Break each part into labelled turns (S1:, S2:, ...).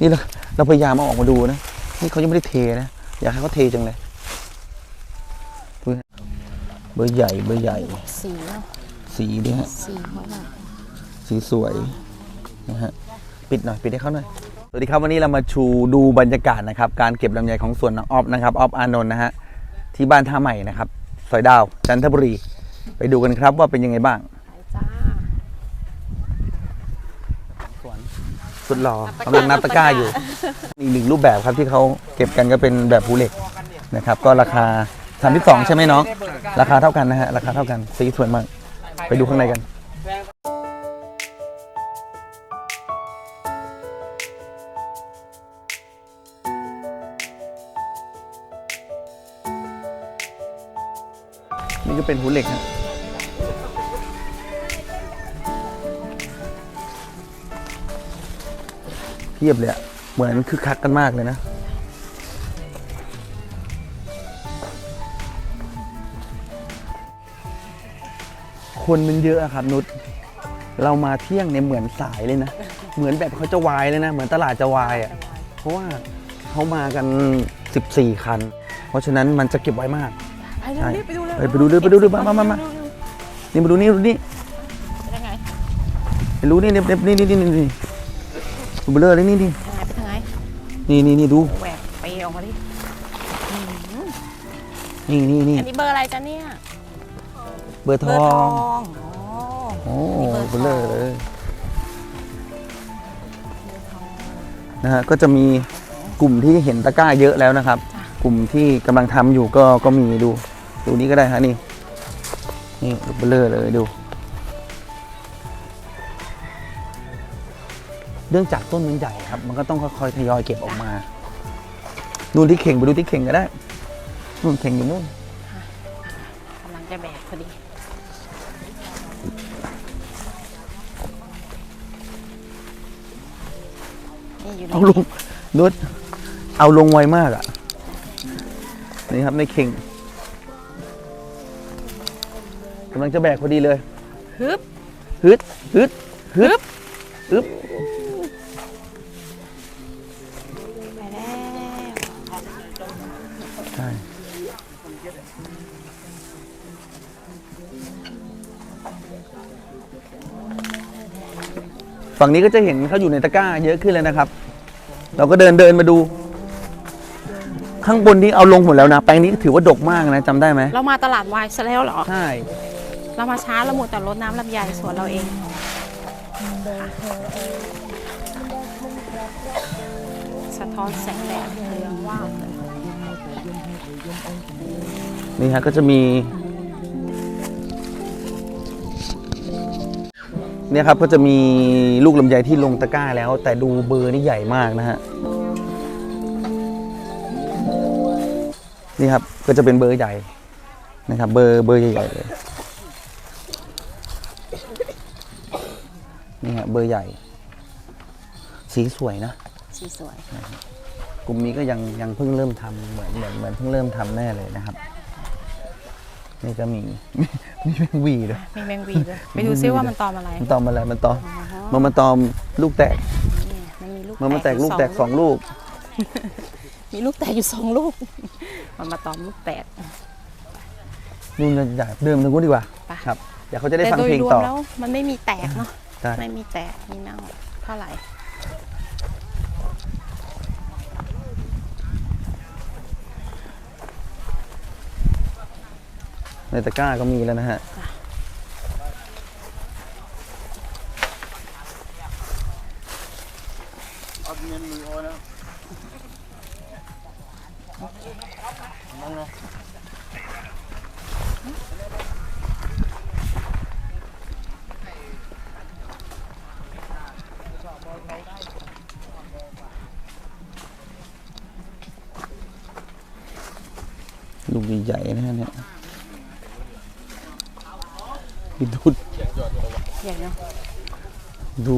S1: นี่เราเราพยายามเอาออกมาดูนะ นี่เขายังไม่ได้เทนะ อยากให้เขาเทจังเลยดูนะเบอร์ใหญ่ เบอร์ใหญ่
S2: สีเนาะ
S1: สีดีฮะ
S2: สีเขาแบบ
S1: สีสวยนะฮะ ปิดหน่อย ปิดให้เขาหน่อย สวัสดีครับวันนี้เรามาชูดูบรรยากาศนะครับ การเก็บลำไยของสวนน้องออฟนะครับ ออฟอานนท์นะฮะ ที่บ้านท่าใหม่นะครับ ซอยดาว จันทบุรี ไปดูกันครับว่าเป็นยังไงบ้าง
S2: ไปจ้า
S1: สวน สุดหล่อกำลังนับตะกร้าอยู่ อีกหนึ่งรูปแบบครับที่เขาเก็บกันก็เป็นแบบภูเหล็กนะครับ ก็ราคา32ใช่ไหมน้อง ราคาเท่ากันนะฮะ ราคาเท่ากัน สีสวยมาก ไปดูข้างในกันนี่ก็เป็นหูเหล็กนะ เทียบเลยอะเหมือนคึกคักกันมากเลยนะ คนมันเยอะอะครับนุชเรามาเที่ยงเนี่ยเหมือนสายเลยนะ เหมือนแบบเขาจะวายเลยนะ เหมือนตลาดจะวายอะเพราะว่าเขามากัน 14 คัน เพราะฉะนั้นมันจะเก็บไว้มาก
S2: ไปเร็วรีบไปดูเลย
S1: ไปไปดูเลยไปดูเลยมามามามานี่มาดูนี่ดูนี่
S2: ไปยังไง
S1: ไปรู้นี่นี่นี่นี่นี่ นี่นี่ดูเบลอเลยนี่นี่
S2: ยังไงไปทางไหน
S1: นี่นี่นี่ดู
S2: แหวกไปออกมาดิอืม
S1: นี่นี่นี่
S2: อันนี้เบอร์อะไรจ๊ะเนี่ย
S1: เบอร์ท
S2: เบอ
S1: อ
S2: ร์ท
S1: ง
S2: องอ๋อ
S1: โอ้
S2: นี่เบอร์ทอง
S1: เบลอเลยนะฮะก็จะมีกลุ่มที่เห็นตะกร้าเยอะแล้วนะครับ กลุ่มที่กำลังทำอยู่ก็ก็มีดู ดูนี่ก็ได้ฮะนี่นี่เบลอเลยดู เนื่องจากต้นมันใหญ่ครับ มันก็ต้องค่อยๆทยอยเก็บออกมา ดูที่เข่งไปดูที่เข่งก็ได้นู่นเข่งอยู่นู่น
S2: กำลังจะแบกพอดี นี่อยู่ใน
S1: เอาลงนุชเอาลงไวมากอะ นี่ครับในเข่งกำลังจะแบกพอดีเลย
S2: ฮึบ
S1: ฮึดฮึดฮึดอึ๊บ ฝั่งนี้ก็จะเห็นเขาอยู่ในตะกร้าเยอะขึ้นเลยนะครับ เราก็เดินเดินมาดู ข้างบนนี้เอาลงหมดแล้วนะ แปลงนี้ถือว่าดกมากนะจำได้ไหม
S2: เรามาตลาดวายซะแล้วเหรอ
S1: ใช่
S2: เรามาช้าเราหมดแต่รดน้ำลำไยสวนเราเอง สะท้อนแสงแดดเหลืองว่างเลย
S1: นี่ฮะก็จะมี เนี่ยครับก็จะมีลูกลำไยที่ลงตะกร้าแล้ว แต่ดูเบอร์นี่ใหญ่มากนะฮะนี่ครับก็จะเป็นเบอร์ใหญ่นะครับ เบอร์เบอร์ใหญ่ๆเลยนี่ฮะเบอร์ใหญ่ สีสวยนะ
S2: สีสวย
S1: กลุ่มนี้ก็ยังยังเพิ่งเริ่มทำเหมือนเหมือนเหมือนเพิ่งเริ่มทำแน่เลยนะครับ นี่ก็มีมีแมงวีด้วย
S2: มีแมงวีด้วยไปดูซิว่ามันตอมอะไร
S1: มันตอมอะไรมันตอม
S2: อ๋อ
S1: มันมาตอมลูกแตก
S2: นี่มันมีลูก
S1: มันมาแตกลูกแตกสอง
S2: ลูก
S1: ลูก
S2: มีลูกแตกอยู่สองลูก มันมาตอมลูกแตก
S1: นู่นจะอยากเดินไปทางนู้นดีกว่า
S2: ไป
S1: ครับเดี๋ยวเขาจะได้
S2: แต่
S1: ฟัง
S2: โดย
S1: เพลง
S2: รว
S1: ต่
S2: ม
S1: อ
S2: แล้วมันไม่มีแตกเนาะ
S1: ใช่
S2: ไม่มีแตกมีเน่าเท่าไหร่
S1: ตะกร้าก็มีแล้วนะฮะลูกใหญ่ๆนะฮะเนี่ย ดู
S2: ใหญ่เนาะ
S1: ดู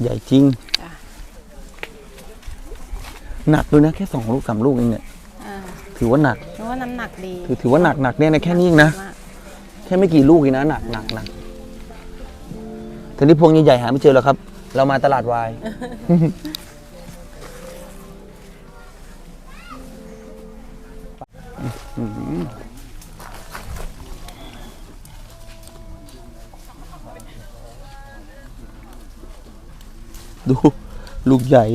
S1: ใหญ่จริง
S2: จ้ะ
S1: หนักด้วยนะ แค่สองลูกสามลูกเองเนี่ย
S2: อ่า
S1: ถือว่าหนัก
S2: นึกว่าน้ำหนักดี
S1: ถือถือว่าหนักหนักเนี่ยนะแค่นี้เองนะ
S2: มาก
S1: แค่ไม่กี่ลูกเองนะหนักหนักหนักแต่นี่พวงใหญ่ๆหาไม่เจอแล้วครับ เรามาตลาดวาย ดูลูกใหญ่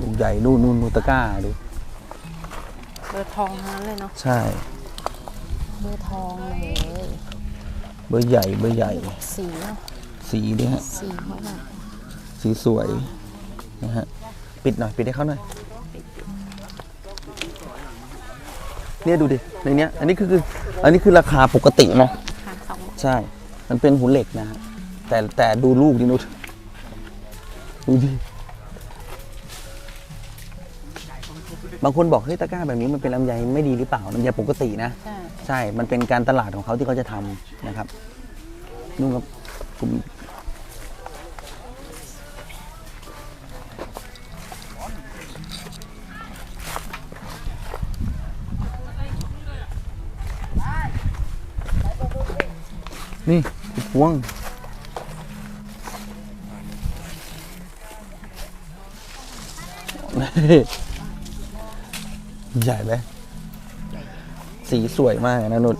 S1: ลูกใหญ่นู่นนู่นนูตะกร้าดู
S2: เบอร์ทองทั้งนั้นเลยเนาะ
S1: ใช่
S2: เบอร์ทองเลย
S1: เบอร์ใหญ่เบอร์ใหญ่
S2: สีเนาะ
S1: สีดิฮะ
S2: สีเขาแบบ
S1: สีสวยนะฮะปิดหน่อย ปิดให้เขาหน่อย เนี่ยดูดิในเนี้ยอันนี้คือคือ อันนี้คือราคาปกตินะ
S2: ค่ะสอง
S1: ใช่ มันเป็นหุ่นเหล็กนะฮะแต่แต่ดูลูกดินุชดูดิบางคนบอกเฮ้ยตะกร้าแบบนี้มันเป็นลำไยไม่ดีหรือเปล่าลำไยปกตินะ
S2: ใช่
S1: ใช่มันเป็นการตลาดของเขาที่เขาจะทำนะครับนุ่งกับกลุ่ม นี่พวงใหญ่ไหมสีสวยมากนะนุช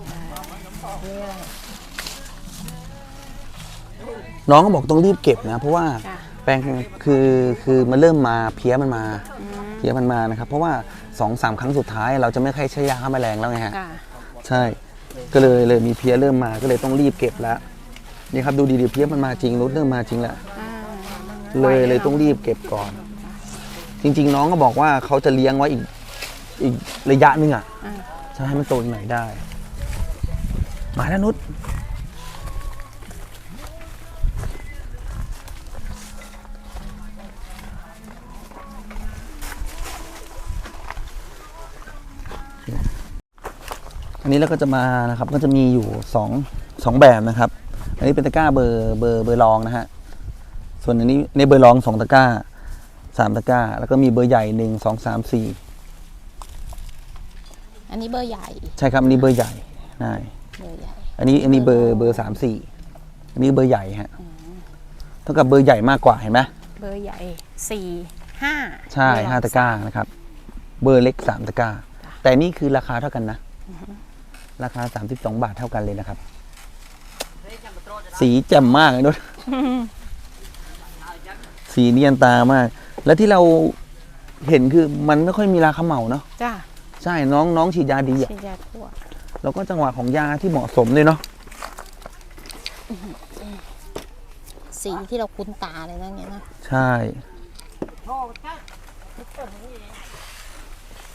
S1: น้องก็บอกต้องรีบเก็บนะ เพราะว่า
S2: ค่ะ
S1: แปลงคือคือมันเริ่มมาเพี้ยมันมา เพี้ยมันมานะครับ เพราะว่าสองสามครั้งสุดท้ายเราจะไม่ค่อยใช้ยาฆ่าแมลงแล้วไงฮะ
S2: ค่ะ
S1: ใช่ ก็เลยเลยมีเพี้ยเริ่มมาก็เลยต้องรีบเก็บแล้วนี่ครับดูดีๆเพี้ยมันมาจริงรถเริ่มมาจริงแล้ว
S2: อ่า
S1: เลยเลยต้องรีบเก็บก่อน จริง ๆ น้องก็บอกว่าเขาจะเลี้ยงไว้อีกอีกระยะหนึงอะ
S2: อ่า
S1: จะให้มันโตอีกหน่อยได้ มาแล้วนุช อันนี้เราก็จะมานะครับก็จะมีอยู่สองสองแบบนะครับ อันนี้เป็นตะกร้าเบอร์เบอร์เบอร์รองนะฮะส่วนอันนี้ในเบอร์รองสองตะกร้าสามตะกร้า แล้วก็มีเบอร์ใหญ่หนึ่งสองสามสี่
S2: อันนี้เบอร์ใหญ่
S1: ใช่ครับอันนี้เบอร์ใหญ่ใช่
S2: เบอร์ใหญ่
S1: อันนี้อันนี้เบอร์เบอร์สามสี่อันนี้เบอร์ใหญ่ฮะเท่ากับเบอร์ใหญ่มากกว่าเห็นไหม
S2: เบอร์ใหญ่สี่ห้า
S1: ใช่
S2: เบอร์
S1: ห้าตะกร้านะครับ เบอร์เล็กสามตะกร้า แต่นี่คือราคาเท่ากันนะ ราคาสามสิบสองบาทเท่ากันเลยนะครับ สีแจ่มมากเลยนุชสีเนียนตามาก และที่เราเห็นคือมันไม่ค่อยมีราคาเหมาเนาะ
S2: จ้า
S1: ใช่น้องน้องฉีดยาดีอะ
S2: ฉีดยาทั่ว
S1: แล้วก็จังหวะของยาที่เหมาะสมด้วยเนาะ
S2: สีที่เราคุ้นตาเลยนะเนี่ยนะ
S1: ใช่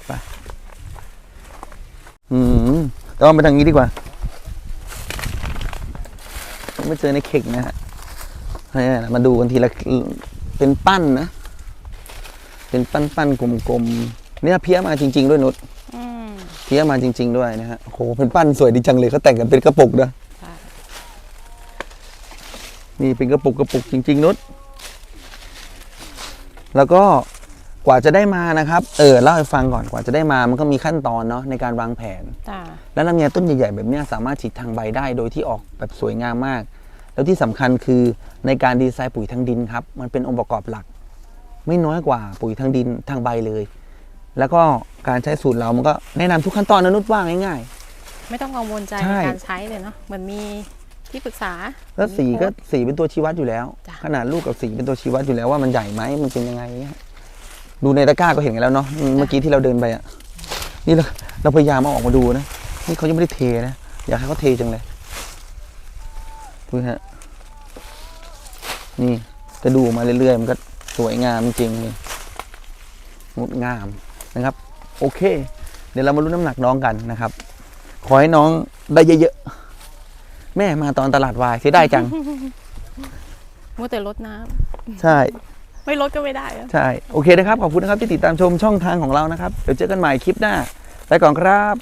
S1: ไปอืม แต่ว่าไปทางนี้ดีกว่าต้องไปเจอในเข่งนะฮะให้มาดูกันทีละเป็นปั้นนะ เป็นปั้นปั้นๆกลมๆเนี่ยเพี้ยมาจริง ๆ ด้วยนุช
S2: อืม
S1: เพี้ยมาจริง ๆ ด้วยนะฮะโอ้โหเป็นปั้นสวยดีจังเลยเขาแต่งกันเป็นกระปุกนะ
S2: ค่ะ
S1: นี่เป็นกระปุกกระปุกจริง ๆ นุชแล้วก็ กว่าจะได้มานะครับเออเล่าให้ฟังก่อนกว่าจะได้มามันก็มีขั้นตอนเนาะในการวางแผน
S2: จ้า
S1: แล้วลำไยต้นใหญ่ๆแบบเนี้ยสามารถฉีดทางใบได้โดยที่ออกแบบสวยงามมาก แล้วที่สำคัญคือในการดีไซน์ปุ๋ยทางดินครับ มันเป็นองค์ประกอบหลัก ไม่น้อยกว่าปุ๋ยทางดินทางใบเลย แล้วก็การใช้สูตรเรามันก็แนะนำทุกขั้นตอนนะนุชว่าง่าย
S2: ไม่ต้องกังวลใจ
S1: ใช่
S2: ในการใช้เลยเนาะเหมือนมีที่ปรึกษา
S1: ๆแล้วสีก็สีเป็นตัวชี้วัดอยู่แล้ว
S2: จ้ะ
S1: ขนาดลูกกับสีเป็นตัวชี้วัดอยู่แล้วว่ามันใหญ่ไหมมันเป็นยังไงเนี่ย ดูในตะกร้าก็เห็นกันแล้วเนาะเมื่อกี้ที่เราเดินไปอะนี่เราเราพยายามเอาออกมาดูนะนี่เขายังไม่ได้เทนะอยากให้เขาเทจังเลยดูฮะนี่จะดูมาเรื่อยๆมันก็สวยงามจริงๆเลยงดงามนะครับ โอเค เดี๋ยวเรามารู้น้ำหนักน้องกันนะครับ ขอให้น้องได้เยอะๆแม่มาตอนตลาดวายเสียดายจัง
S2: มัวแต่ลดน้ำ
S1: ใช่
S2: ไม่ลดก็ไม่ได้อะ
S1: ใช่ โอเคนะครับ ขอบคุณนะครับที่ติดตามชมช่องทางของเรานะครับ เดี๋ยวเจอกันใหม่คลิปหน้า ไปก่อนครับ